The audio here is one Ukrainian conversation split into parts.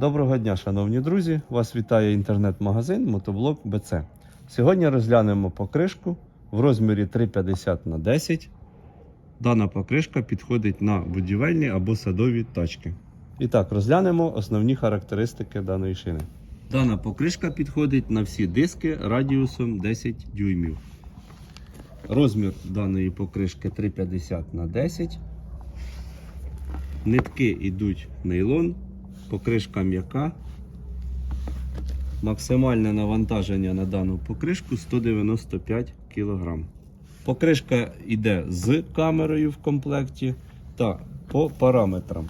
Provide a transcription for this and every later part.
Доброго дня, шановні друзі! Вас вітає інтернет-магазин Мотоблок БЦ. Сьогодні розглянемо покришку в розмірі 3,50 на 10. Дана покришка підходить на будівельні або садові тачки. І так, розглянемо основні характеристики даної шини. Дана покришка підходить на всі диски радіусом 10 дюймів. Розмір даної покришки 3,50 на 10. Нитки йдуть нейлон, покришка м'яка. Максимальне навантаження на дану покришку 195 кг. Покришка йде з камерою в комплекті та по параметрам.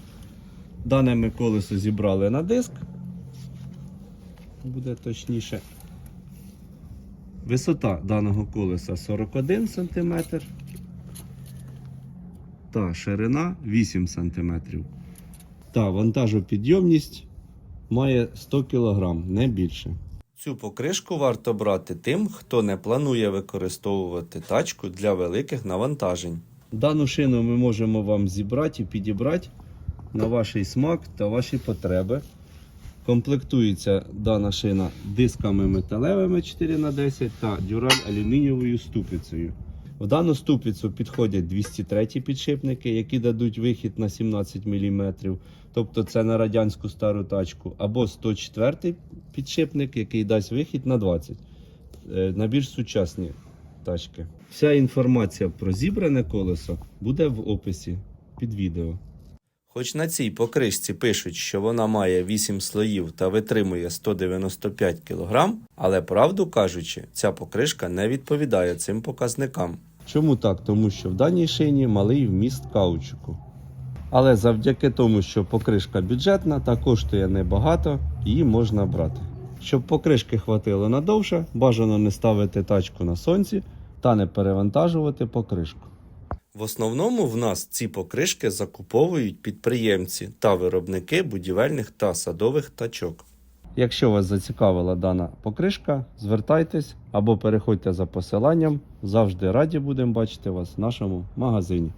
Дане ми колесо зібрали на диск. Буде точніше. Висота даного колеса 41 см та ширина 8 см. Та вантажопідйомність має 100 кг, не більше. Цю покришку варто брати тим, хто не планує використовувати тачку для великих навантажень. Дану шину ми можемо вам зібрати і підібрати на ваш смак та ваші потреби. Комплектується дана шина дисками металевими 4х10 та дюраль алюмінієвою ступицею. В дану ступицю підходять 203 підшипники, які дадуть вихід на 17 мм, тобто це на радянську стару тачку, або 104 підшипник, який дасть вихід на 20 е, на більш сучасні тачки. Вся інформація про зібране колесо буде в описі під відео. Хоч на цій покришці пишуть, що вона має 8 слоїв та витримує 195 кг, але правду кажучи, ця покришка не відповідає цим показникам. Чому так? Тому що в даній шині малий вміст каучуку. Але завдяки тому, що покришка бюджетна та коштує небагато, її можна брати. Щоб покришки хватило надовше, бажано не ставити тачку на сонці та не перевантажувати покришку. В основному в нас ці покришки закуповують підприємці та виробники будівельних та садових тачок. Якщо вас зацікавила дана покришка, звертайтесь або переходьте за посиланням. Завжди раді будемо бачити вас в нашому магазині.